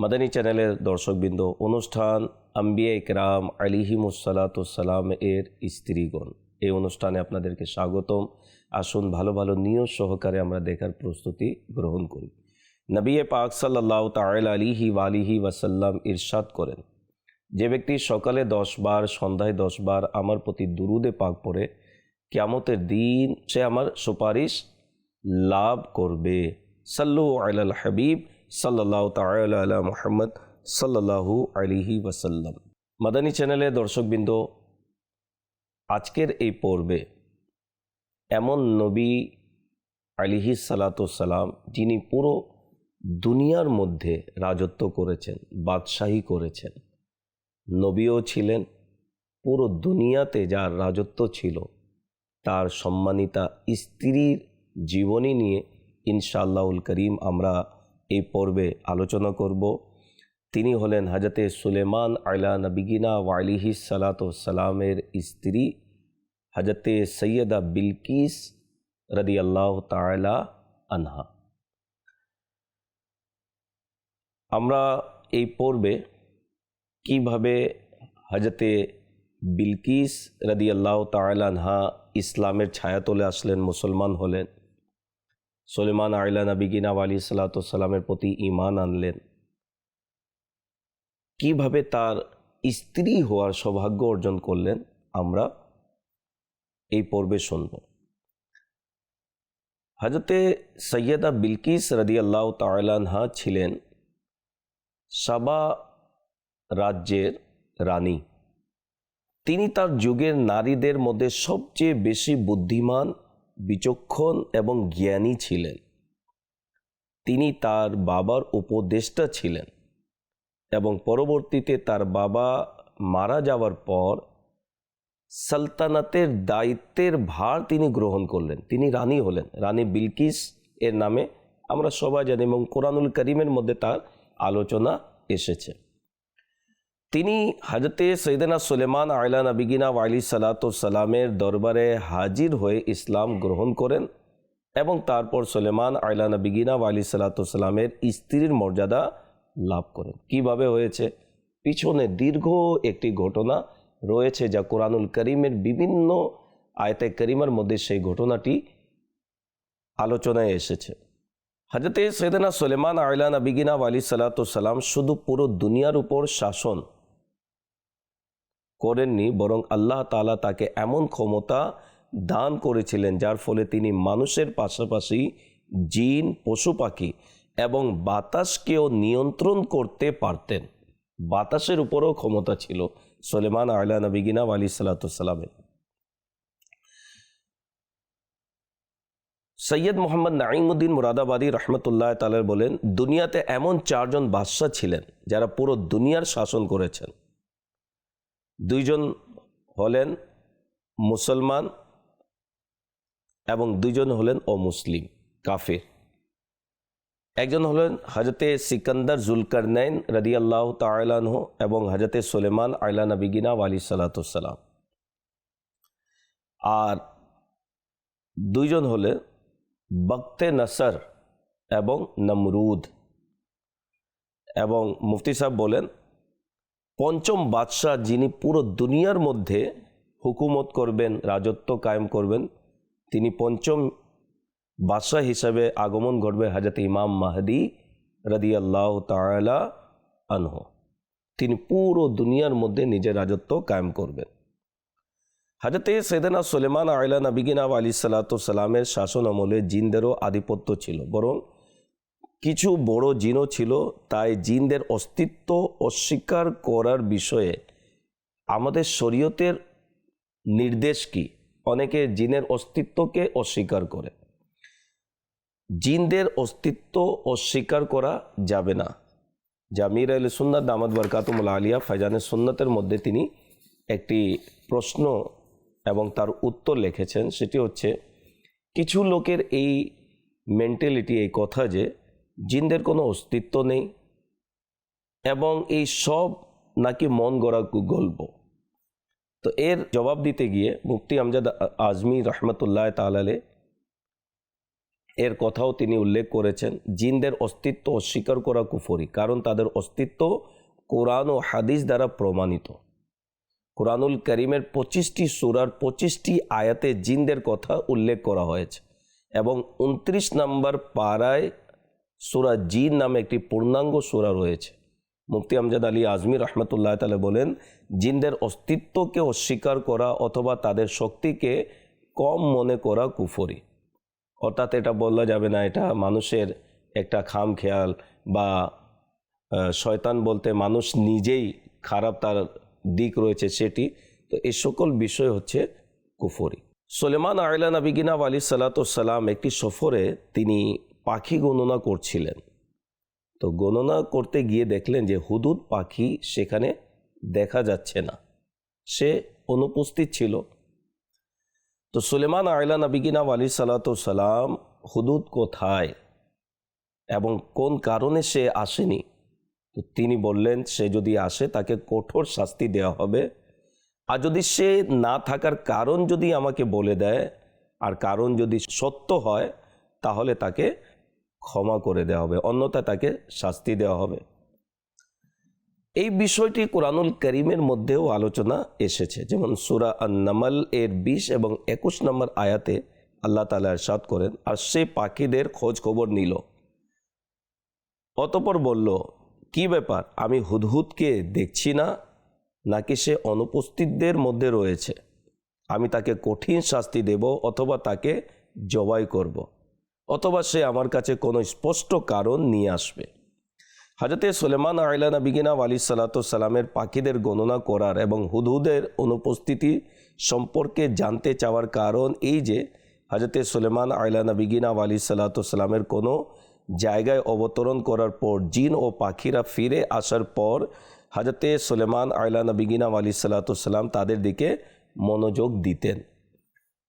মাদানী চ্যানেলের দর্শকবৃন্দ, অনুষ্ঠান আম্বিয়া ইকরাম আলিহিমুসালাতাম এর স্ত্রীগণ। এই অনুষ্ঠানে আপনাদেরকে স্বাগতম। আসুন ভালো ভালো নিয়ত সহকারে আমরা দেখার প্রস্তুতি গ্রহণ করি। নবিয়ে পাক সাল্লাহ তাল আলিহি ওয়ালিহি ওয়াসাল্লাম ইরশাদ করেন, যে ব্যক্তি সকালে দশ বার, সন্ধ্যায় দশ বার আমার প্রতি দুরুদে পাক পড়ে, কেয়ামতের দিন সে আমার সুপারিশ লাভ করবে। সাল্লু আল হাবিব সাল্লাহ তালা মোহাম্মদ সাল্লাহু আলিহি ওয়াসাল্লাম। মাদানী চ্যানেলে দর্শকবৃন্দ, আজকের এই পর্বে এমন নবী আলিহি সালাতাম যিনি পুরো দুনিয়ার মধ্যে রাজত্ব করেছেন, বাদশাহী করেছেন। নবীও ছিলেন, পুরো দুনিয়াতে যার রাজত্ব ছিল, তার সম্মানিতা স্ত্রীর জীবনী নিয়ে ইনশাআল্লাহুল করিম আমরা এই পর্বে আলোচনা করব। তিনি হলেন হাজরতে সুলেমান আলা নবিগিনা ওয়ালিহি সালাতামের স্ত্রী, হজরতে সৈয়দা বিলকিস রদি আল্লাহ তালা আনহা। আমরা এই পর্বে কীভাবে হজরতে বিলকিস রদি আল্লাহ তালানহা ইসলামের ছায়াতলে আসলেন, মুসলমান হলেন সোলেমান আইলা নবিগিনা আলী সাল্লাতামের প্রতি ইমান আনলেন। কীভাবে তার স্ত্রী হওয়ার সৌভাগ্য অর্জন করলেন, আমরা এই পর্বে শুনব। হজরতে সৈয়দা বিলকিস রদি আল্লাহ তালানহা ছিলেন সাবা রাজ্যের রানী। তিনি তার যুগের নারীদের মধ্যে সবচেয়ে বেশি বুদ্ধিমান বিচক্ষণ এবং জ্ঞানী ছিলেন। তিনি তার বাবার উপদেষ্টা ছিলেন এবং পরবর্তীতে তার বাবা মারা যাওয়ার পর সালতানাতের দায়িত্বের ভার তিনি গ্রহণ করলেন। তিনি রানী হলেন। রানী বিলকিস এর নামে আমরা সবাই জানি এবং কোরআনুল করিমের মধ্যে তার আলোচনা এসেছে। তিনি হাজরতে সৈদানা সুলেমান আয়লা নবিগিনা ওয়ালি সালাতামের দরবারে হাজির হয়ে ইসলাম গ্রহণ করেন এবং তারপর সুলেমান আয়লা নবিগিনা ওয়ালি সালাতামের স্ত্রীর মর্যাদা লাভ করেন। কীভাবে হয়েছে? পিছনে দীর্ঘ একটি ঘটনা রয়েছে যা কোরআনুল করিমের বিভিন্ন আয়তে করিমার মধ্যে সেই ঘটনাটি আলোচনায় এসেছে। হাজরতে সৈদানা সুলেমান আয়লা নবিগিনা ওয়ালি সালাতাম শুধু পুরো দুনিয়ার উপর শাসন করেননি, বরং আল্লাহ তালা তাকে এমন ক্ষমতা দান করেছিলেন যার ফলে তিনি মানুষের পাশাপাশি জিন, পশু পাখি এবং বাতাসকেও নিয়ন্ত্রণ করতে পারতেন। বাতাসের উপরও ক্ষমতা ছিল সোলেমান আয়লা নবিগিনা আলী সাল্লাতামের সৈয়দ মোহাম্মদ নাইমুদ্দিন মুরাদাবাদী রহমতুল্লাহ তালের বলেন, দুনিয়াতে এমন চারজন বাদশাহ ছিলেন যারা পুরো দুনিয়ার শাসন করেছেন। দুইজন হলেন মুসলমান এবং দুইজন হলেন অমুসলিম, কাফের। একজন হলেন হজরতে সিকান্দার জুলকারনাইন আল্লাহ তালাহ এবং হজরতে সুলেমান আয়লা নবিগিনা আলী সালাতাম আর দুইজন হলেন বক্তে নসর এবং নমরুদ। এবং মুফতি সাহেব বলেন পঞ্চম বাদশাহ যিনি পুরো দুনিয়ার মধ্যে হুকুমত করবেন, রাজত্ব কায়েম করবেন, তিনি পঞ্চম বাদশাহ হিসাবে আগমন ঘটবে হাজরত ইমাম মাহদি রদি আল্লাহ তালা আনহ। তিনি পুরো দুনিয়ার মধ্যে নিজের রাজত্ব কায়েম করবেন। হাজরতে সৈদানা সুলেমান আয়লা নবিগিনা আলী সাল্লাতামের শাসন আমলে জিনদেরও আধিপত্য ছিল, বরং কিছু বড় জিনও ছিল, তাই জিনদের অস্তিত্ব অস্বীকার করার বিষয়ে আমাদের শরীয়তের নির্দেশ কি? অনেকে জিনের অস্তিত্বকে অস্বীকার করে। জিনদের অস্তিত্ব অস্বীকার করা যাবে না। জামির আল সুন্নাত দামাদ বরকাতুমুল আলিয়া, ফাইজানের সুন্নতের মধ্যে তিনি একটি প্রশ্ন এবং তার উত্তর লিখেছেন, সেটি হচ্ছে, কিছু লোকের এই মেন্টালিটি এই কথা যে জিনদের কোনো অস্তিত্ব নেই এবং এই সব নাকি মন গড়া গল্প। তো এর জবাব দিতে গিয়ে মুফতি আমজাদ আজমি রহমতুল্লাহ তালালে এর কথাও তিনি উল্লেখ করেছেন, জিনদের অস্তিত্ব অস্বীকার করা কুফরি, কারণ তাদের অস্তিত্ব কোরআন ও হাদিস দ্বারা প্রমাণিত। কোরআনুল করিমের পঁচিশটি সুরার পঁচিশটি আয়াতে জিনদের কথা উল্লেখ করা হয়েছে এবং উনত্রিশ নম্বর পাড়ায় সুরা জিন নামে একটি পূর্ণাঙ্গ সুরা রয়েছে। মুফতি আমজাদ আলী আজমি রহমতুল্লাহ তালে বলেন, জিনদের অস্তিত্বকে অস্বীকার করা অথবা তাদের শক্তিকে কম মনে করা কুফরি। অর্থাৎ এটা বলা যাবে না, এটা মানুষের একটা খাম খেয়াল বা শয়তান বলতে মানুষ নিজেই খারাপ তার দিক রয়েছে সেটি। তো এই সকল বিষয় হচ্ছে কুফরি। সোলেমান আয়লা নবিগিনা আলী সালাতাম একটি সফরে তিনি পাখি গণনা করছিলেন। তো গণনা করতে গিয়ে দেখলেন যে হুদুদ পাখি সেখানে দেখা যাচ্ছে না। সে অনুপস্থিত ছিল। তো সুলেমান আয়লা নবিগিনা আলী সালাম, হুদুদ কোথায় এবং কোন কারণে সে আসেনি? তো তিনি বললেন, সে যদি আসে তাকে কঠোর শাস্তি দেওয়া হবে। আর যদি সে না থাকার কারণ যদি আমাকে বলে দেয়, আর কারণ যদি সত্য হয়, তাহলে তাকে ক্ষমা করে দেওয়া হবে অন্যথা তাকে শাস্তি দেওয়া হবে। এই বিষয়টি কোরআনুল করিমের মধ্যেও আলোচনা এসেছে। যেমন সুরা আন্নামাল এর বিশ এবং একুশ নম্বর আয়াতে আল্লাহ তালা এরশাদ করেন, আর সে পাখিদের খোঁজ খবর নিল। অতপর বলল, কি ব্যাপার? আমি হুদহুদকে দেখছি না? নাকি সে অনুপস্থিতদের মধ্যে রয়েছে? আমি তাকে কঠিন শাস্তি দেব অথবা তাকে জবাই করব। অথবা সে আমার কাছে কোনো স্পষ্ট কারণ নিয়ে আসবে। হাজরতে সুলেমান আয়লা নবিগিনা আলী সালাতামের পাখিদের গণনা করার এবং হুদহুদের অনুপস্থিতি সম্পর্কে জানতে চাওয়ার কারণ এই যে, হাজরতে সুলেমান আয়লা নবিগিনা আলী সালাতামের কোনো জায়গায় অবতরণ করার পর জিন ও পাখিরা ফিরে আসার পর হাজরতে সুলেমান আয়লা নবিগিনা আলী সাল্লাতাম তাদের দিকে মনোযোগ দিতেন।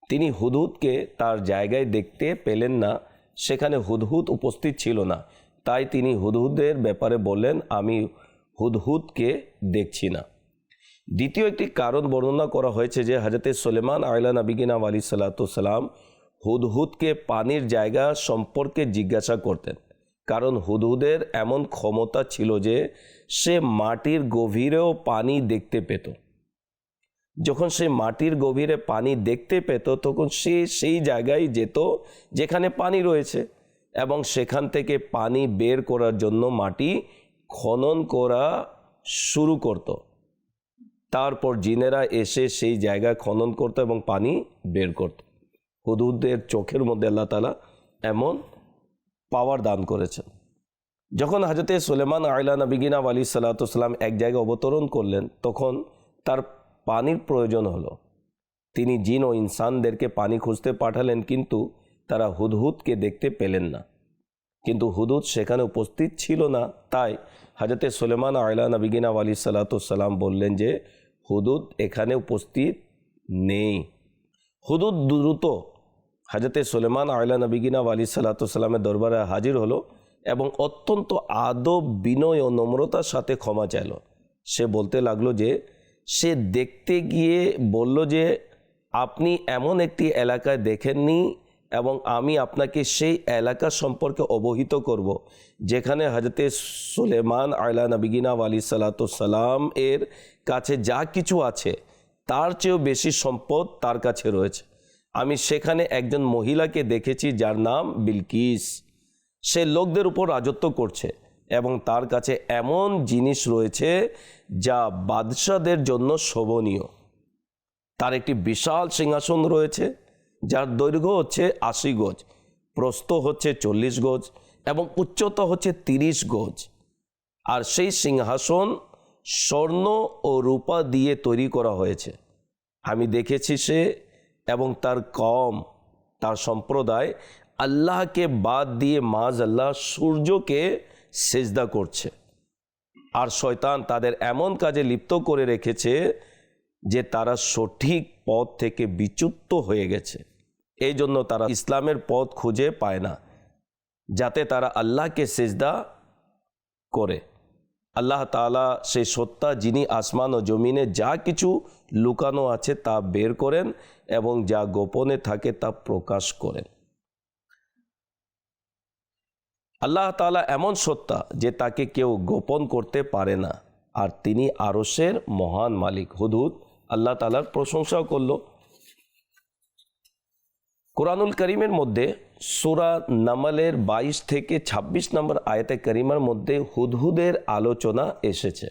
তিনি হুদহুদকে তার জায়গায় দেখতে পেলেন না, সেখানে হুদহুদ উপস্থিত ছিল না। তাই তিনি হুদহুদের ব্যাপারে বললেন, আমি হুদহুদকে দেখছি না। দ্বিতীয় একটি কারণ বর্ণনা করা হয়েছে যে হাজরতে সুলেমান আয়লা নবিগিনা আলী সাল্লাতাম হুদহুদকে পানির জায়গা সম্পর্কে জিজ্ঞাসা করতেন। কারণ হুদহুদের এমন ক্ষমতা ছিল যে, সে মাটির গভীরেও পানি দেখতে পেত। যখন সে মাটির গভীরে পানি দেখতে পেত, তখন সে সেই জায়গায় যেত যেখানে পানি রয়েছে এবং সেখান থেকে পানি বের করার জন্য মাটি খনন করা শুরু করত। তারপর জিনেরা এসে সেই জায়গায় খনন করতো এবং পানি বের করত। হুদুদের চোখের মধ্যে আল্লাহ তালা এমন পাওয়ার দান করেছেন। যখন হাজরতে সুলেমান আয়লা নবিগিনা আলী সাল্লাতাম এক জায়গায় অবতরণ করলেন, তখন তার পানির প্রয়োজন হলো। তিনি জিন ও ইনসানদেরকে পানি খুঁজতে পাঠালেন কিন্তু তারা হুদহুদকে দেখতে পেলেন না। কিন্তু হুদুদ সেখানে উপস্থিত ছিল না। তাই হাজরতে সুলেমান আয়লা নবিগিনা আলী সাল্লাতাম বললেন যে হুদুদ এখানে উপস্থিত নেই। হুদুদ দ্রুত হাজরতে সুলেমান আয়লা নবিগিনা আলী সাল্লাতামের দরবারে হাজির হলো এবং অত্যন্ত আদব, বিনয় ও নম্রতার সাথে ক্ষমা চাইল। সে বলতে লাগল যে সে দেখতে গিয়ে বলল যে, আপনি এমন একটি এলাকায় দেখেননি এবং আমি আপনাকে সেই এলাকা সম্পর্কে অবহিত করব। যেখানে হজরতে সুলেমান আয়লা নবিগিনা আলী সালাতাম এর কাছে যা কিছু আছে, তার চেয়েও বেশি সম্পদ তার কাছে রয়েছে আমি সেখানে একজন মহিলাকে দেখেছি যার নাম বিলকিস সে লোকদের উপর রাজত্ব করছে এবং তার কাছে এমন জিনিস রয়েছে যা বাদশাদের জন্য শোভনীয়। তার একটি বিশাল সিংহাসন রয়েছে, যার দৈর্ঘ্য হচ্ছে আশি গজ, প্রস্থ হচ্ছে চল্লিশ গজ এবং উচ্চতা হচ্ছে তিরিশ গজ। আর সেই সিংহাসন স্বর্ণ ও রূপা দিয়ে তৈরি করা হয়েছে। আমি দেখেছি সে এবং তার কম, তার সম্প্রদায় আল্লাহকে বাদ দিয়ে মাজ আল্লাহ সূর্যকে সেজদা করছে। আর শয়তান তাদের এমন কাজে লিপ্ত করে রেখেছে যে তারা সঠিক পথ থেকে বিচ্যুত হয়ে গেছে। এই জন্য তারা ইসলামের পথ খুঁজে পায় না, যাতে তারা আল্লাহকে সেজদা করে। আল্লাহ তালা সেই সত্তা যিনি আসমান ও জমিনে যা কিছু লুকানো আছে তা বের করেন এবং যা গোপনে থাকে তা প্রকাশ করেন। আল্লাহ তালা এমন সত্তা যে তাকে কেউ গোপন করতে পারে না। আর তিনি আরসের মহান মালিক। হুদুদ, আল্লাহ তালার প্রশংসাও করল। কোরআনুল করিমের মধ্যে সুরা নামালের বাইশ থেকে ২৬ নম্বর আয়তে করিমার মধ্যে হুদহুদের আলোচনা এসেছে,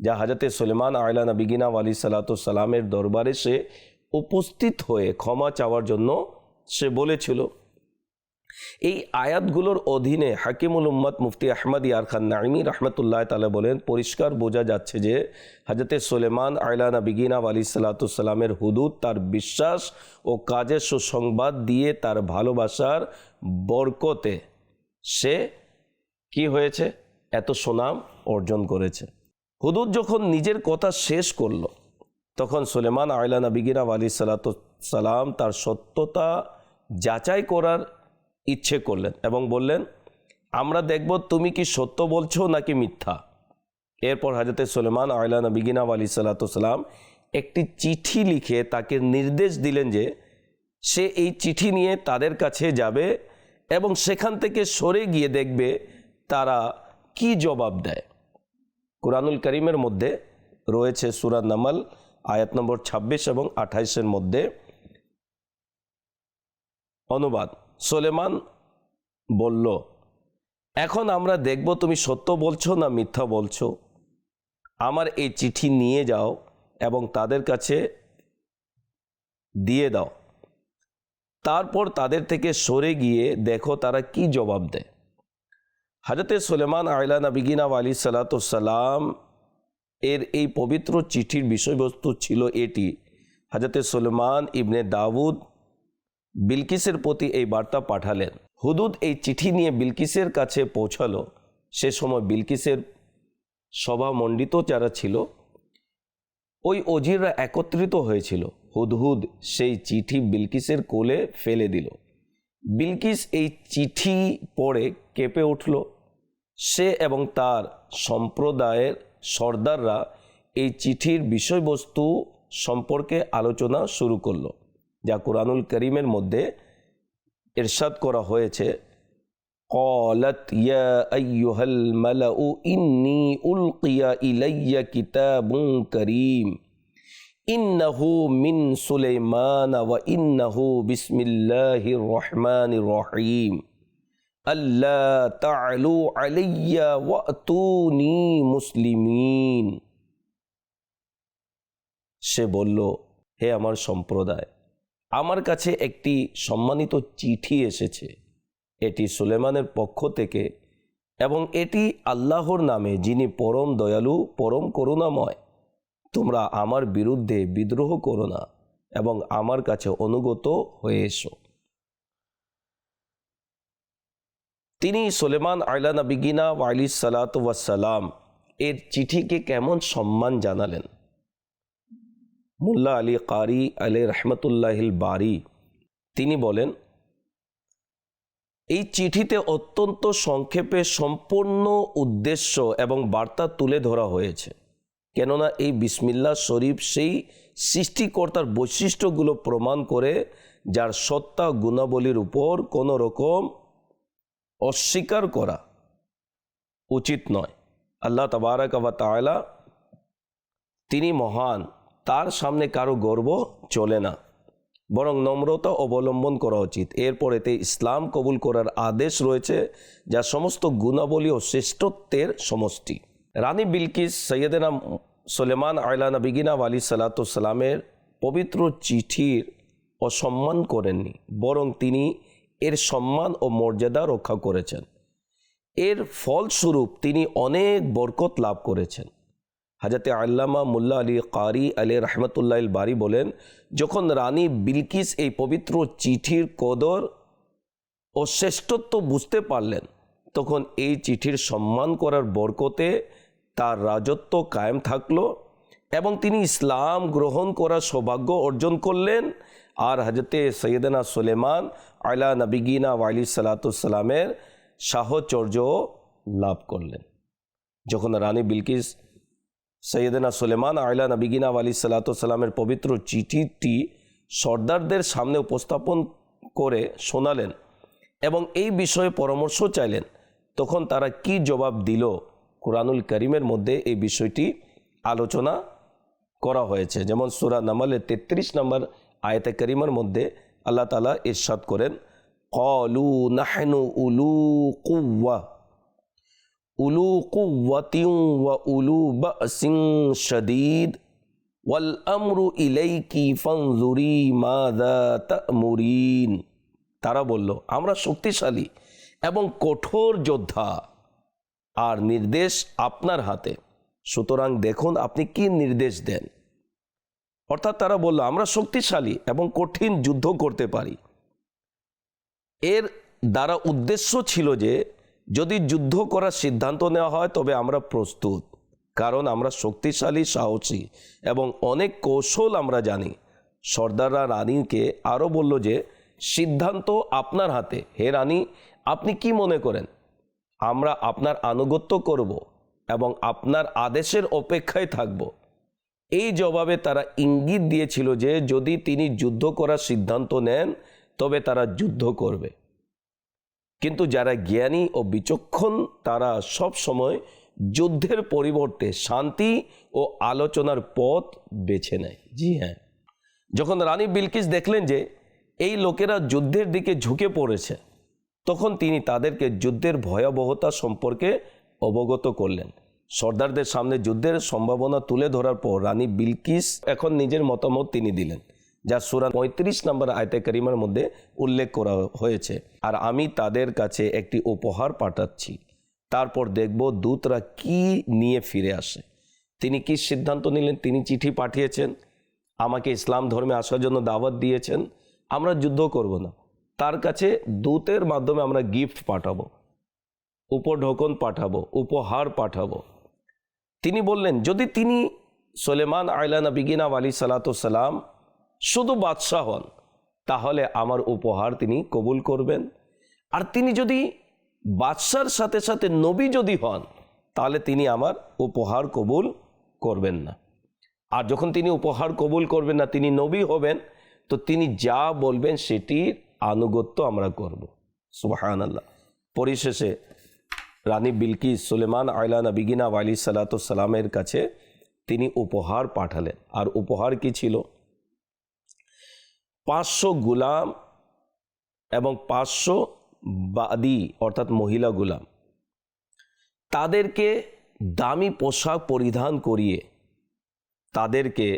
যা হাজরতে সুলেমান আয়লা নবিগিনা আলী সালাতামের দরবারে সে উপস্থিত হয়ে ক্ষমা চাওয়ার জন্য সে বলেছিল। এই আয়াতগুলোর অধীনে হাকিমুল উম্মদ মুফতি আহমদ ইয়ার খান নাইমি রহমতুল্লাহ তালা বলেন, পরিষ্কার বোঝা যাচ্ছে যে হাজরতে সোলেমান আয়লানা বিগিনা আলী সালাতামের হুদুদ, তার বিশ্বাস ও কাজের সুসংবাদ দিয়ে তার ভালোবাসার বরকতে সে কি হয়েছে? এত সুনাম অর্জন করেছে। হুদুদ যখন নিজের কথা শেষ করল, তখন সুলেমান আয়লা নবিগিনা আলী সালাতাম তার সত্যতা যাচাই করার ইচ্ছে করলেন এবং বললেন, আমরা দেখব তুমি কি সত্য বলছো নাকি মিথ্যা? এরপর হাজরতে সুলেমান আয়লা নবিগিনা আলী সাল্লাতাম একটি চিঠি লিখে তাকে নির্দেশ দিলেন যে, সে এই চিঠি নিয়ে তাদের কাছে যাবে এবং সেখান থেকে সরে গিয়ে দেখবে তারা কি জবাব দেয়। কোরআনুল করিমের মধ্যে রয়েছে সুরাত নামাল, আয়াত নম্বর ২৬ এবং আঠাইশের মধ্যে অনুবাদ। সোলেমান বলল, এখন আমরা দেখব তুমি সত্য বলছো না মিথ্যা বলছো। আমার এই চিঠি নিয়ে যাও এবং তাদের কাছে দিয়ে দাও। তারপর তাদের থেকে সরে গিয়ে দেখো তারা কি জবাব দেয়। হাজরতে সুলেমান আয়লা নবিগিনা আলী সালাতাম এর এই পবিত্র চিঠির বিষয়বস্তু ছিল এটি। হাজরতে সুলেমান ইবনে দাউদ বিলকিসের প্রতি এই বার্তা পাঠালেন। হুদুদ এই চিঠি নিয়ে বিলকিসের কাছে পৌঁছালো। সে সময় বিলকিসের সভামণ্ডিত যারা ছিল, ওই অজিররা একত্রিত হয়েছিল। হুদহুদ সেই চিঠি বিলকিসের কোলে ফেলে দিল। বিলকিস এই চিঠি পড়ে কেঁপে উঠল। সে এবং তার সম্প্রদায়ের সর্দাররা এই চিঠির বিষয়বস্তু সম্পর্কে আলোচনা শুরু করল। যা কোরআনুল করিমের মধ্যে এরশাদ করা হয়েছে قالت يا أيها الملأ إني ألقي إلي كتاب كريم إنه من سليمان وإنه بسم الله الرحمن الرحيم ألا تعلوا علي وأتوني مسلمين সে বলল হে আমার সম্প্রদায় আমার কাছে একটি সম্মানিত চিঠি এসেছে। এটি সুলেমানের পক্ষ থেকে এবং এটি আল্লাহর নামে, যিনি পরম দয়ালু, পরম করুণাময়। তোমরা আমার বিরুদ্ধে বিদ্রোহ করো না এবং আমার কাছে অনুগত হয়ে এসো। তিনি সোলেমান আয়লা নবিগিনা ওয়ালি সালাত ওয়াসালাম এর চিঠিকে কেমন সম্মান জানালেন? মুল্লা আলী কারি আলী রহমতুল্লাহিল বারি, তিনি বলেন, এই চিঠিতে অত্যন্ত সংক্ষেপে সম্পূর্ণ উদ্দেশ্য এবং বার্তা তুলে ধরা হয়েছে। কেননা এই বিসমিল্লা শরীফ সেই সৃষ্টিকর্তার বৈশিষ্ট্যগুলো প্রমাণ করে যার সত্তা গুণাবলীর উপর কোনো রকম অস্বীকার করা উচিত নয়। আল্লাহ তবারক বা তায়লা তিনি মহান। তার সামনে কারও গর্ব চলে না। বরং নম্রতা অবলম্বন করা উচিত। এরপরেতে ইসলাম কবুল করার আদেশ রয়েছে, যা সমস্ত গুণাবলী ও শ্রেষ্ঠত্বের সমষ্টি। রানী বিলকিস সৈয়দেনা সোলেমান আয়লা নবিগিনা আলী সালাতামের পবিত্র চিঠির অসম্মান করেননি, বরং তিনি এর সম্মান ও মর্যাদা রক্ষা করেছেন। এর ফলস্বরূপ তিনি অনেক বরকত লাভ করেছেন। হাজাতে আল্লামা মুল্লা আলী কারি আলী রহমতুল্লাহ বারি বলেন, যখন রানী বিলকিস এই পবিত্র চিঠির কদর ও শ্রেষ্ঠত্ব বুঝতে পারলেন, তখন এই চিঠির সম্মান করার বরকতে তার রাজত্ব কায়েম থাকল এবং তিনি ইসলাম গ্রহণ করার সৌভাগ্য অর্জন করলেন। আর হজরতে সৈয়দনা সুলেমান আলা নবিগিনা ওয়ালি সালাতামের সাহচর্য লাভ করলেন। যখন রানী বিলকিস সৈয়দনা সুলেমান আয়লা নবিগিনা আলী সালাতামের পবিত্র চিঠিটি সর্দারদের সামনে উপস্থাপন করে শোনালেন এবং এই বিষয়ে পরামর্শ চাইলেন। তখন তারা কি জবাব দিল? কোরআনুল করিমের মধ্যে এই বিষয়টি আলোচনা করা হয়েছে। যেমন সুরা নামালের তেত্রিশ নম্বর আয়তে করিমার মধ্যে আল্লাহ তালা ইরশাদ করেন কলু নাহনু উলু কুয়া উলু কুওয়াতিন ওয়া উলু বাসিন শদীদ। ওয়াল আমরু ইলাইকি ফানজুরি মাযা তা'মুরিন। তারা বলল, আমরা শক্তিশালী এবং কঠোর যোদ্ধা। আর নির্দেশ আপনার হাতে। সুতরাং দেখুন আপনি কি নির্দেশ দেন। অর্থাৎ তারা বলল, আমরা শক্তিশালী এবং কঠিন যুদ্ধ করতে পারি। এর দ্বারা উদ্দেশ্য ছিল যে যদি যুদ্ধ করার সিদ্ধান্ত নেওয়া হয়, তবে আমরা প্রস্তুত। কারণ আমরা শক্তিশালী, সাহসী এবং অনেক কৌশল আমরা জানি। সর্দাররা রানীকে আরও বলল যে, সিদ্ধান্ত আপনার হাতে। হে রানী, আপনি কি মনে করেন? আমরা আপনার আনুগত্য করব এবং আপনার আদেশের অপেক্ষায় থাকব। এই জবাবে তারা ইঙ্গিত দিয়েছিল যে, যদি তিনি যুদ্ধ করার সিদ্ধান্ত নেন, তবে তারা যুদ্ধ করবে। কিন্তু যারা জ্ঞানী ও বিচক্ষণ, তারা সব সময় যুদ্ধের পরিবর্তে শান্তি ও আলোচনার পথ বেছে নেয়। জি হ্যাঁ। যখন রানী বিলকিস দেখলেন যে এই লোকেরা যুদ্ধের দিকে ঝুঁকে পড়েছে, তখন তিনি তাদেরকে যুদ্ধের ভয়াবহতা সম্পর্কে অবগত করলেন। সর্দারদের সামনে যুদ্ধের সম্ভাবনা তুলে ধরার পর রানী বিলকিস এখন নিজের মতামত তিনি দিলেন। যা সুরা পঁয়ত্রিশ নম্বর আয়তে করিমার মধ্যে উল্লেখ করা হয়েছে। আর আমি তাদের কাছে একটি উপহার পাঠাচ্ছি। তারপর দেখব দূতরা কি নিয়ে ফিরে আসে। তিনি কি সিদ্ধান্ত নিলেন? তিনি চিঠি পাঠিয়েছেন। আমাকে ইসলাম ধর্মে আসার জন্য দাওয়াত দিয়েছেন। আমরা যুদ্ধ করব না। তার কাছে দূতের মাধ্যমে আমরা গিফট পাঠাবো। উপঢকন পাঠাবো, উপহার পাঠাবো। তিনি বললেন, যদি তিনি সোলেমান আয়লা নবিগিনা আলী সালাতাম শুধু বাদশাহ হন, তাহলে আমার উপহার তিনি কবুল করবেন। আর তিনি যদি বাদশার সাথে সাথে নবী যদি হন, তাহলে তিনি আমার উপহার কবুল করবেন না। আর যখন তিনি উপহার কবুল করবেন না, তিনি নবী হবেন, তো তিনি যা বলবেন সেটির আনুগত্য আমরা করব। সুবাহান আল্লাহ পরিশেষে রানী বিলকিস সুলেমান আয়লা নবিগিনা আলী সালাতামের কাছে তিনি উপহার পাঠালেন। আর উপহার কি ছিল? পাঁচশো গুলাম এবং পাঁচশো বাদি, অর্থাৎ মহিলা গুলাম। তাদেরকে দামি পোশাক পরিধান করিয়ে, তাদেরকে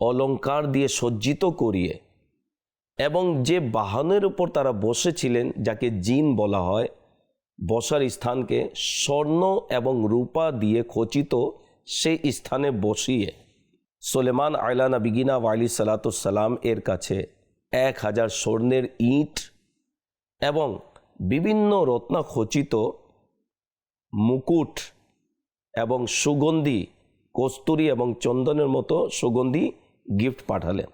অলঙ্কার দিয়ে সজ্জিত করিয়ে এবং যে বাহনের উপর তারা বসেছিলেন, যাকে জিন বলা হয়, বসার স্থানকে স্বর্ণ এবং রূপা দিয়ে খচিত সেই স্থানে বসিয়ে সোলেমান আয়লা নবিগিনা ওয়ালি সালাতাম এর কাছে এক হাজার স্বর্ণের ইট এবং বিভিন্ন রত্নাখচিত মুকুট এবং সুগন্ধি, কস্তুরি এবং চন্দনের মতো সুগন্ধি গিফট পাঠালেন।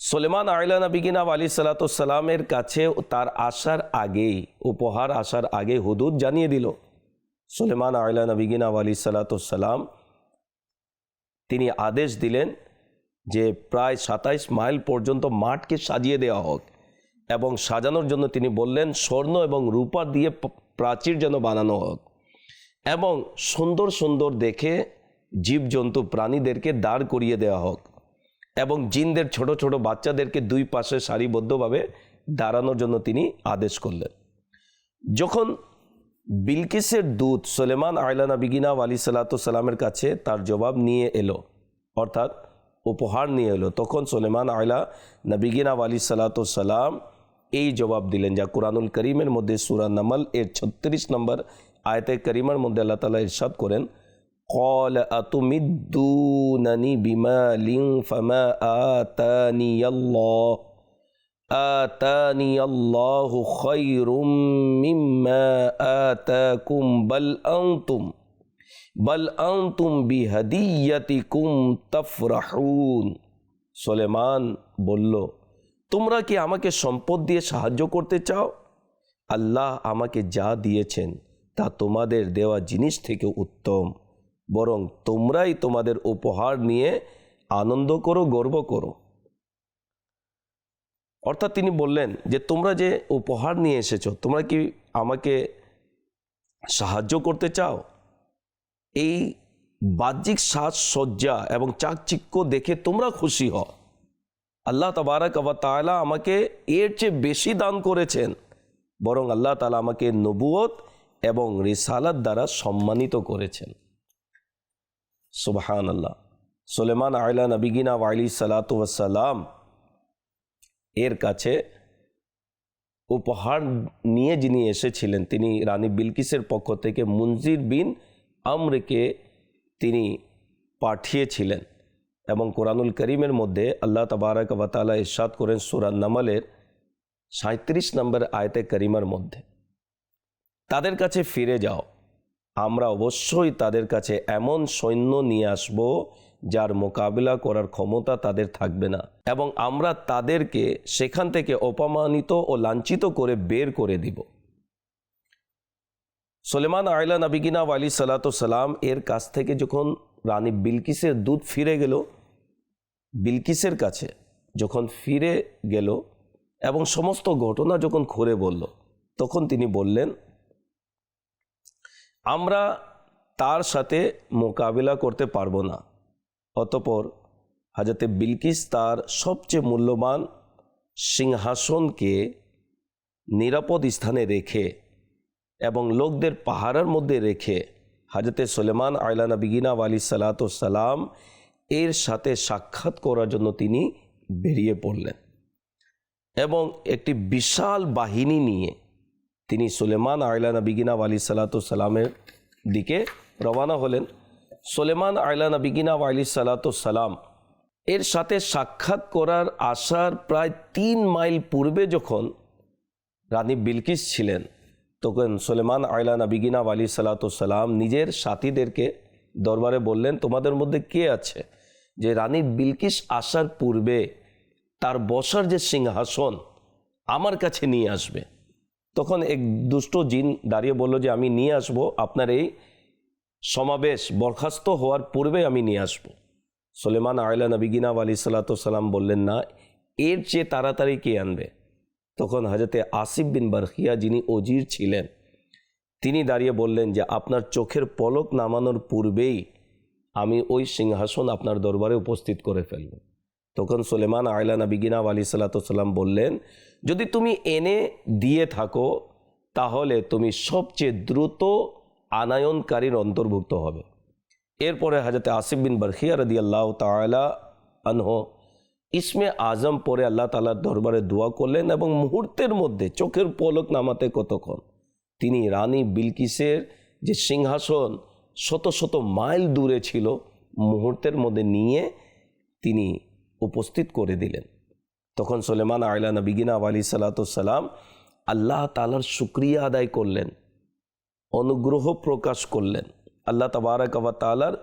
সোলেমান আয়লা নবিগিনা আলী সালাতামের কাছে তার আসার আগেই, উপহার আসার আগে হুদুদ জানিয়ে দিল, সোলেমান আয়লা নবিগিনা আলী সালাতাম তিনি আদেশ দিলেন যে প্রায় সাতাইশ মাইল পর্যন্ত মাঠকে সাজিয়ে দেওয়া হোক এবং সাজানোর জন্য তিনি বললেন, স্বর্ণ এবং রূপা দিয়ে প্রাচীর যেন বানানো হোক এবং সুন্দর সুন্দর দেখে জীবজন্তু প্রাণীদেরকে দাঁড় করিয়ে দেওয়া হোক এবং জিনদের ছোট ছোট বাচ্চাদেরকে দুই পাশে সারিবদ্ধভাবে দাঁড়ানোর জন্য তিনি আদেশ করলেন। যখন বিলকিসের দূত সোলেমান আয়লা নবিগিনা আলী সাল্লামের কাছে তার জবাব নিয়ে এলো অর্থাৎ উপহার নিয়ে এলো তখন সোলেমান আয়লা নবিগিনা আলী সাল্লাম এই জবাব দিলেন যা কোরআনুল করিমের মধ্যে সুরা নামাল এর ছত্রিশ নম্বর আয়তে করিমার মধ্যে আল্লাহ তালা ইরশাদ করেন قال أتمدونني بمال فما آتاني الله آتاني الله خير مما آتاكم بل أنتم বল আনতুম বিহাদিয়াতিকুম তাফরাহুন সোলেমান বলল তোমরা কি আমাকে সম্পদ দিয়ে সাহায্য করতে চাও আল্লাহ আমাকে যা দিয়েছেন তা তোমাদের দেওয়া জিনিস থেকে উত্তম বরং তোমরাই তোমাদের উপহার নিয়ে আনন্দ করো গর্ব করো অর্থাৎ তিনি বললেন যে, তোমরা যে উপহার নিয়ে এসেছ, তোমরা কি আমাকে সাহায্য করতে চাও? এই বাহ্যিক সাজসজ্জা এবং চাকচিক্য দেখে তোমরা খুশি হও। আল্লাহ তবারক আবা তালা আমাকে এর চেয়ে বেশি দান করেছেন। বরং আল্লাহ তালা আমাকে নবুয়ত এবং রিসালাত দ্বারা সম্মানিত করেছেন। সুবাহান আল্লাহ সুলেমান আয়লা নবিগিনা ওয়াইলি সালাতাম এর কাছে উপহার নিয়ে যিনি এসেছিলেন, তিনি রানী বিলকিসের পক্ষ থেকে মুনজির বিন আমরকে তিনি পাঠিয়েছিলেন এবং কোরআনুল করিমের মধ্যে আল্লাহ তবারক ওয়াতালা ইরশাদ করেন সুরান নামালের সাঁত্রিশ নম্বর আয়তে করিমার মধ্যে। তাদের কাছে ফিরে যাও। আমরা অবশ্যই তাদের কাছে এমন সৈন্য নিয়ে আসব যার মোকাবিলা করার ক্ষমতা তাদের থাকবে না। এবং আমরা তাদেরকে সেখান থেকে অপমানিত ও লাঞ্ছিত করে বের করে দিব। সোলেমান আয়লা নবিগিনা আলী সালাম এর কাছ থেকে যখন রানী বিলকিসের দুধ ফিরে গেল, বিলকিসের কাছে যখন ফিরে গেল এবং সমস্ত ঘটনা যখন খুলে বলল, তখন তিনি বললেন, আমরা তার সাথে মোকাবিলা করতে পারব না। অতপর হাজরতে বিলকিস তার সবচেয়ে মূল্যবান সিংহাসনকে নিরাপদ স্থানে রেখে এবং লোকদের পাহাড়ের মধ্যে রেখে হাজরতে সোলেমান আয়লা নবিগিনা আলী সালাম এর সাথে সাক্ষাৎ করার জন্য তিনি বেরিয়ে পড়লেন এবং একটি বিশাল বাহিনী নিয়ে তিনি সুলেমান আয়লা নবিগিনা আলী সালামের দিকে রওনা হলেন। সোলেমান আয়লা নবিগিনা আলী সালাম এর সাথে সাক্ষাৎ করার আসার প্রায় তিন মাইল পূর্বে যখন রানী বিলকিস ছিলেন, তখন সোলেমান আয়লা নবিগিনা আলী সালাম নিজের সাথীদেরকে দরবারে বললেন, তোমাদের মধ্যে কে আছে? যে রানী বিলকিস আসার পূর্বে তার বসার যে সিংহাসন আমার কাছে নিয়ে আসবে। তখন এক দুষ্ট জিন দাঁড়িয়ে বলল যে, আমি নিয়ে আসব আপনার এই সমাবেশ বরখাস্ত হওয়ার পূর্বে আমি নিয়ে আসব। সোলেমান আয়লা নবিগিনা আলী সাল্লাম বললেন, না, এর চেয়ে তাড়াতাড়ি কে আনবে? তখন হাজরতে আসিফ বিন বারখিয়া যিনি অজির ছিলেন, তিনি দাঁড়িয়ে বললেন যে, আপনার চোখের পলক নামানোর পূর্বেই আমি ওই সিংহাসন আপনার দরবারে উপস্থিত করে ফেলব। তখন সোলেমান আয়লা নবিগিনা আলী সাল্লাম বললেন, যদি তুমি এনে দিয়ে থাকো, তাহলে তুমি সবচেয়ে দ্রুত আনায়নকারীর অন্তর্ভুক্ত হবে। এরপরে হাজরতে আসিফ বিন বরখিয়া রদি আল্লাহ তালা আনহ ইসমে আজম পরে আল্লাহ তালার দরবারে দোয়া করলেন এবং মুহূর্তের মধ্যে চোখের পলক নামাতে কতক্ষণ? তিনি রানী বিলকিসের যে সিংহাসন শত শত মাইল দূরে ছিল, মুহূর্তের মধ্যে নিয়ে তিনি উপস্থিত করে দিলেন। তখন সোলেমান আয়লা নবিগিনা আলী সালাতাম আল্লাহ তালার শুক্রিয়া আদায় করলেন। অনুগ্রহ প্রকাশ করলেন। আল্লাহ তবারক আবা তালার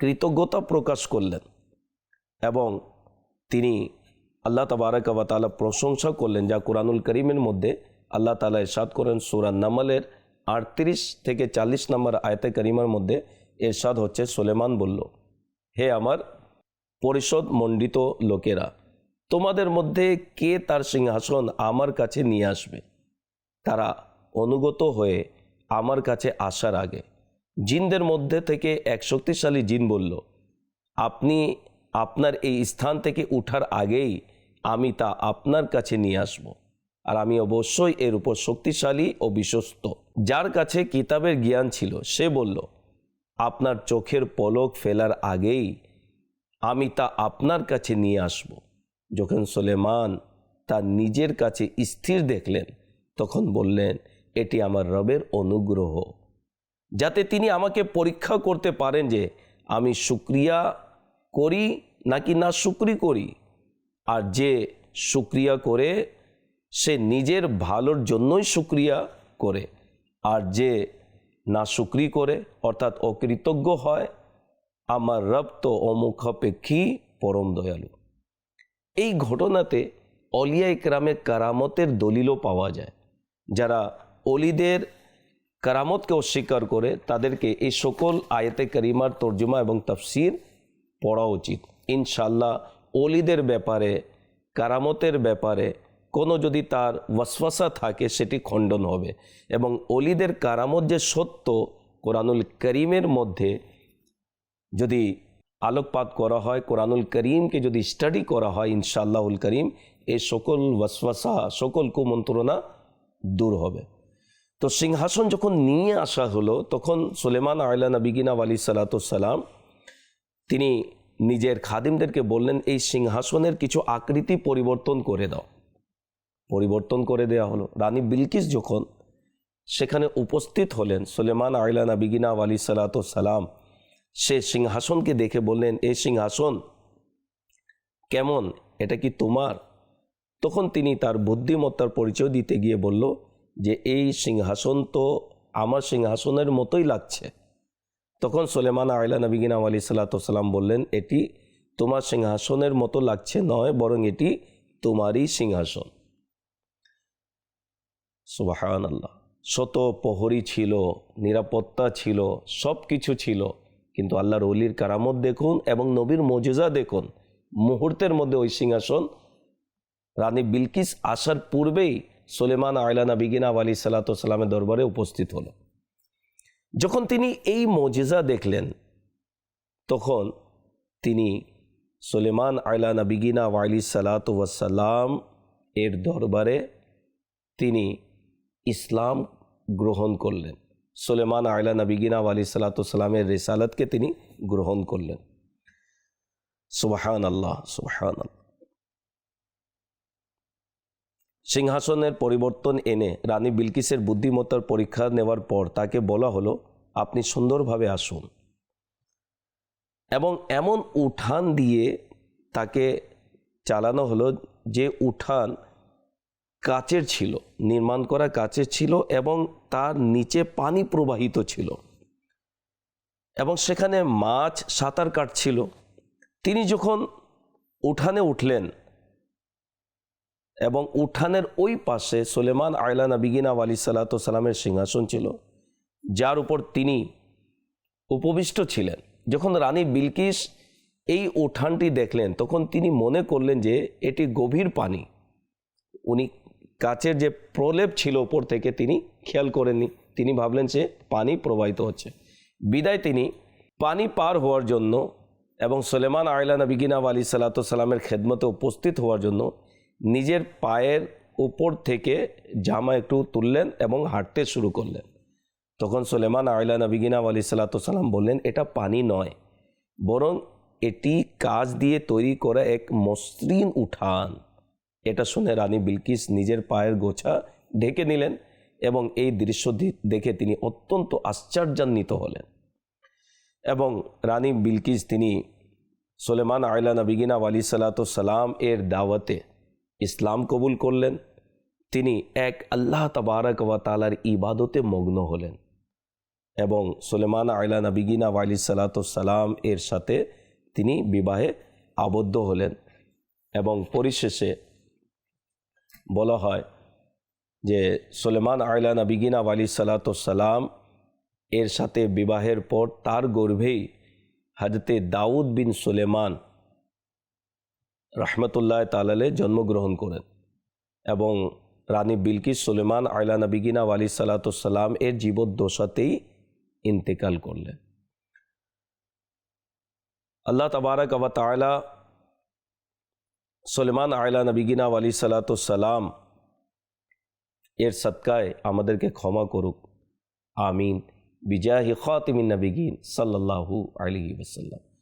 কৃতজ্ঞতা প্রকাশ করলেন এবং তিনি আল্লাহ তবারক আবা তালা প্রশংসা করলেন, যা কোরআনুল করিমের মধ্যে আল্লাহ তালা এরশাদ করেন। সুরান নামালের আটত্রিশ থেকে চাল্লিশ নম্বর আয়তে করিমার মধ্যে এরশাদ হচ্ছে, সোলেমান বলল, হে আমার পরিষদ মণ্ডিত লোকেরা, তোমাদের মধ্যে কে তার সিংহাসন আমার কাছে নিয়ে আসবে? তারা অনুগত হয়ে আমার কাছে আসার আগে। জিনদের মধ্যে থেকে এক শক্তিশালী জিন বলল, আপনি আপনার এই স্থান থেকে উঠার আগেই আমি তা আপনার কাছে নিয়ে আসব। আর আমি অবশ্যই এর উপর শক্তিশালী ও বিশ্বস্ত। যার কাছে কিতাবের জ্ঞান ছিল, সে বলল, আপনার চোখের পলক ফেলার আগেই আমি তা আপনার কাছে নিয়ে আসব। যখন সোলেমান তার নিজের কাছে স্থির দেখলেন, তখন বললেন এটি আমার রবের অনুগ্রহ। যাতে তিনি আমাকে পরীক্ষা করতে পারেন যে আমি শুক্রিয়া করি নাকি না শুক্রি করি, আর যে শুক্রিয়া করে, সে নিজের ভালোর জন্যই শুক্রিয়া করে, আর যে না শুক্রি করে, অর্থাৎ অকৃতজ্ঞ হয়, আমার রব তো অমুখাপেক্ষী পরম দয়ালু। এই ঘটনাতে অলিয়া ইকরামে কারামতের দলিলও পাওয়া যায়, যারা অলিদের কারামতকে অস্বীকার করে তাদেরকে এই সকল আয়তে করিমার তর্জমা এবং তফসির পড়া উচিত। ইনশাল্লাহ অলিদের ব্যাপারে, কারামতের ব্যাপারে কোনো যদি তার ওয়াসওয়াসা থাকে সেটি খণ্ডন হবে এবং অলিদের কারামত যে সত্য কোরআনুল করিমের মধ্যে যদি আলোকপাত করা হয়, কোরআনুল করিমকে যদি স্টাডি করা হয়, ইনশাআল্লাহুল করিম এই সকল ওয়াসওয়াসা, সকল কুমন্ত্রণা দূর হবে। তো সিংহাসন যখন নিয়ে আসা হলো, তখন সুলেমান আয়লা নবিগিনা আলী সালাতাম তিনি নিজের খাদিমদেরকে বললেন, এই সিংহাসনের কিছু আকৃতি পরিবর্তন করে দাও। পরিবর্তন করে দেওয়া হলো। রানী বিলকিস যখন সেখানে উপস্থিত হলেন, সুলেমান আয়লা নবিগিনা আলী সালাতাম সে সিংহাসনকে দেখে বললেন, এই সিংহাসন কেমন? এটা কি তোমার? তখন তিনি তার বুদ্ধিমত্তার পরিচয় দিতে গিয়ে বলল যে এই সিংহাসন তো আমার সিংহাসনের মতোই লাগছে। তখন সোলেমান আয়লা নবীন আলী সাল্লাতাম বললেন, এটি তোমার সিংহাসনের মতো লাগছে নয়, বরং এটি তোমারই সিংহাসন। সুবাহান আল্লাহ শত প্রহরী ছিল, নিরাপত্তা ছিল সব কিছু ছিল। কিন্তু আল্লাহর অলির কারামত দেখুন এবং নবীর মজেজা দেখুন। মুহূর্তের মধ্যে ওই সিংহাসন রানী বিলকিস আসার পূর্বেই সোলেমান আয়লা নবিগিনা আলী সাল্লাতামের দরবারে উপস্থিত হলো। যখন তিনি এই মজেজা দেখলেন, তখন তিনি সোলেমান আয়লা নবিগিনা আলী সালাতাম এর দরবারে তিনি ইসলাম গ্রহণ করলেন। সোলেমান আয়লা নবিগিনা আলী সালাতামের রেসালতকে তিনি গ্রহণ করলেন। সুবাহান আল্লাহ সুবাহান আল্লাহ সিংহাসনের পরিবর্তন এনে রানী বিলকিসের বুদ্ধিমত্তার পরীক্ষা নেওয়ার পর তাকে বলা হলো, আপনি সুন্দরভাবে আসুন। এবং এমন উঠান দিয়ে তাকে চালানো হলো যে উঠান কাচের ছিল, নির্মাণ করা কাচের ছিল এবং তার নিচে পানি প্রবাহিত ছিল। এবং সেখানে মাছ সাঁতার কাটছিল। তিনি যখন উঠানে উঠলেন এবং উঠানের ওই পাশে সোলেমান আয়লা নবিগিনা আলী সাল্লাতামের সিংহাসন ছিল, যার উপর তিনি উপবিষ্ট ছিলেন। যখন রানী বিলকিস এই উঠানটি দেখলেন, তখন তিনি মনে করলেন যে এটি গভীর পানি। উনি কাচের যে প্রলেপ ছিল ওপর থেকে তিনি খেয়াল করেননি। তিনি ভাবলেন যে পানি প্রবাহিত হচ্ছে। বিদায় তিনি পানি পার হওয়ার জন্য এবং সোলেমান আয়লা নবিগিনা আলী সাল্লাতামের খেদমতে উপস্থিত হওয়ার জন্য নিজের পায়ের উপর থেকে জামা একটু তুললেন এবং হাঁটতে শুরু করলেন। তখন সোলেমান আয়লা নবিগিনা আলী সাল্লাতাম বললেন, এটা পানি নয়, বরং এটি কাজ দিয়ে তৈরি করা এক মসৃণ উঠান। এটা শুনে রানী বিলকিস নিজের পায়ের গোছা ঢেকে নিলেন এবং এই দৃশ্য দেখে তিনি অত্যন্ত আশ্চর্যান্বিত হলেন। এবং রানী বিলকিস, তিনি সোলেমান আয়লা নবিগিনা আলী সাল্লাতাম এর দাওয়াতে ইসলাম কবুল করলেন। তিনি এক আল্লাহ তবারক ওয়া তালার ইবাদতে মগ্ন হলেন এবং সুলেমান আয়লা নবিগিনা আলী সালাতাম এর সাথে তিনি বিবাহে আবদ্ধ হলেন এবং পরিশেষে বলা হয় যে সুলেমান আয়লা নবিগিনা আলী সালাতাম এর সাথে বিবাহের পর তার গর্ভেই হাজতে দাউদ বিন সুলেমান রহমতুল্লাহ তালালে জন্মগ্রহণ করেন এবং রানী বিলকিস সুলেমান আয়লা নবিগিনা আলী সালাতাম এর জীবদ্দশাতেই ইন্তেকাল করলেন। আল্লাহ তবারক আবা তালা সুলেমান আয়লা নবিগিনা আলী সালাতাম এর সৎকায় আমাদেরকে ক্ষমা করুক। আমিন। বিজাহি খাতিমিন নবিগিন সাল্লাহু আলী ওসাল্লাম